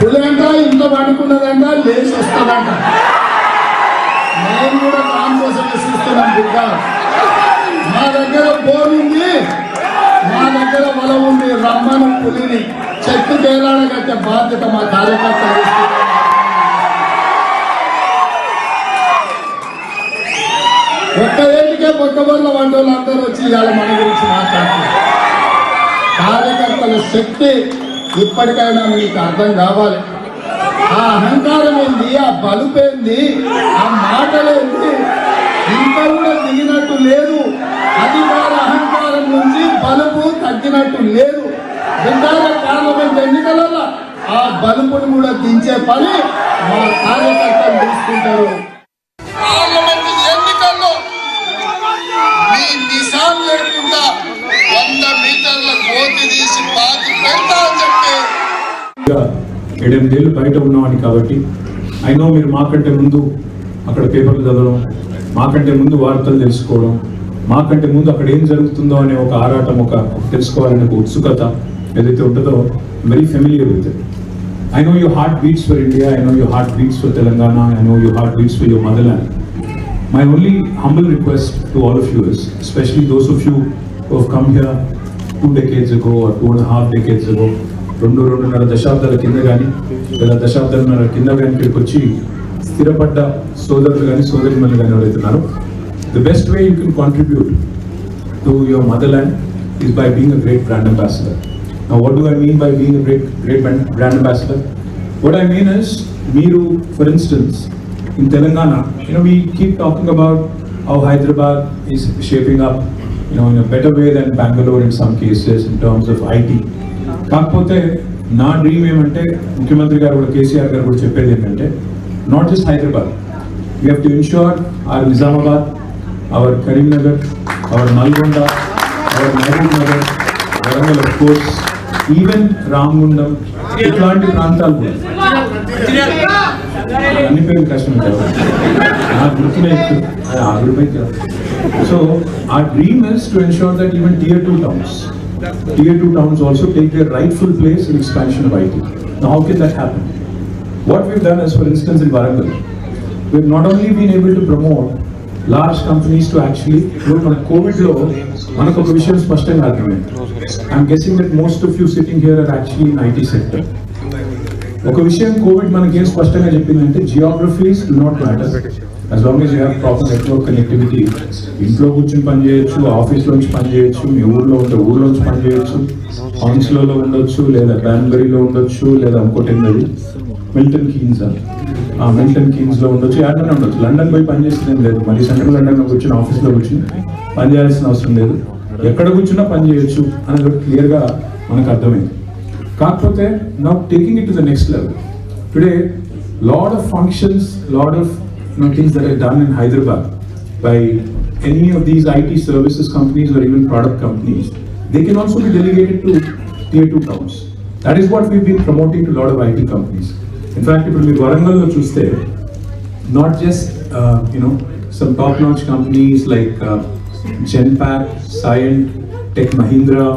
పులంట ఇంట్లో పడుకున్నదంట లేచి వస్తుందంట నేను కూడా కామ్ కోసం చూస్తున్నాం బిడ్డ. మా దగ్గర బోర్ ఉంది. మా దగ్గర వల ఉంది. రమ్మను పులిని. చెట్టు తేలాడగట్టే బాధ్యత మా కార్యకర్తలు ఒక్క ఏటికే పొట్టబొల్ల వంటలు అందరూ వచ్చి ఇవాళ మన గురించి మాట్లాడుతున్నారు. కార్యకర్తల శక్తి ఇప్పటికైనా మీకు అర్థం కావాలి. ఆ అహంకారం ఏంది? ఆ బలుపేంది ఆ మాటలేంది ఇంకా కూడా దిగినట్టు లేదు. అధికార అహంకారం నుంచి బలుపు తగ్గినట్టు లేదు. రెండాల పార్లమెంట్ ఎన్నికలలో ఆ బలుపును కూడా దించే పని మా కార్యకర్తలు తీసుకుంటారు. ఇంకా ఏడెనిమిదేళ్ళు బయట ఉన్నవాడిని కాబట్టి అయినో మీరు మాకంటే ముందు అక్కడ పేపర్లు చదవడం మాకంటే ముందు వార్తలు తెలుసుకోవడం మాకంటే ముందు అక్కడ ఏం జరుగుతుందో అనే ఒక ఆరాటం ఒక తెలుసుకోవాలనే ఒక ఉత్సుకత ఏదైతే ఉంటుందో very familiar with I know you heart beats for India I know you heart beats for Telangana I know you heart beats for your motherland only only request to to all of you is, especially those come you who have come two two decades ago or రెండు రెండున్నర దశాబ్దాల కింద కానీ లేదా దశాబ్దాలన్నర కింద కానీ ఇక్కడికి వచ్చి స్థిరపడ్డ సోదరులు కానీ సోదరిమల్లు కానీ ఎవరైతున్నారు the best way you can contribute to your motherland is by being a great brand ambassador what I mean by being great great brand brand ambassador what I mean is మీరు for instance in Telangana you know we keep talking about how Hyderabad is shaping up you know in better way than Bengaluru in some cases in terms of IT కాకపోతే నా dream ఏమంటే ముఖ్యమంత్రి గారు కూడా కేసీఆర్ గారు కూడా చెప్పేది ఏంటంటే not just Hyderabad you have to ensure our Nizamabad our Karimnagar our Nalgonda our Mahabubnagar Warangal of course even Ramagundam ఇట్లాంటి ప్రాంతాలు కూడా. అన్ని పేరు కష్టం కదా. నాకు ఆ గుర్తుపై సో ఆ dream is to ensure that even tier two towns Tier two towns also take their rightful place in expansion of IT. Now, how can that happen? What we've done is, for instance, in Warangal, we've not only been able to promote large companies to actually ఇప్పుడు మన Covid లో మనకు ఒక విషయం స్పష్టంగా అర్థమైంది I'm guessing that most of you sitting here are actually in IT sector ఒక విషయం కోవిడ్ మనకి ఏం స్పష్టంగా చెప్పిందంటే geographies not matter as long as you have proper network connectivity ఇంట్లో కూర్చొని పని చేయొచ్చు ఆఫీస్లో నుంచి పని చేయొచ్చు మీ ఊర్లో ఉంటే ఊర్లోంచి పని చేయొచ్చు హౌన్స్లో ఉండొచ్చు లేదా బ్యాన్బరీలో ఉండొచ్చు లేదా ఇంకోటి ఏంటది మిల్టన్ కీన్స్ ఆ మిల్టన్ కీన్స్ ఉండొచ్చు ఎక్కడైనా ఉండొచ్చు. లండన్ పోయి పని ఏం లేదు. మళ్ళీ సెంట్రల్ లండన్లో కూర్చొని ఆఫీస్లో కూర్చొని పని చేయాల్సిన అవసరం లేదు. ఎక్కడ కూర్చున్నా పని చేయొచ్చు అనేది క్లియర్గా మనకు అర్థమైంది. కాకపోతే now taking it to the next level today lot of functions lot of you know, things that are done in Hyderabad by any of these IT services companies or even product companies, they can also be delegated to tier two towns. That is what we've been promoting to a lot of IT companies. In fact, ఇప్పుడు మీరు వరంగల్లో చూస్తే not just uh, you know some top-notch companies like uh, Genpact, Cyient, Tech Mahindra,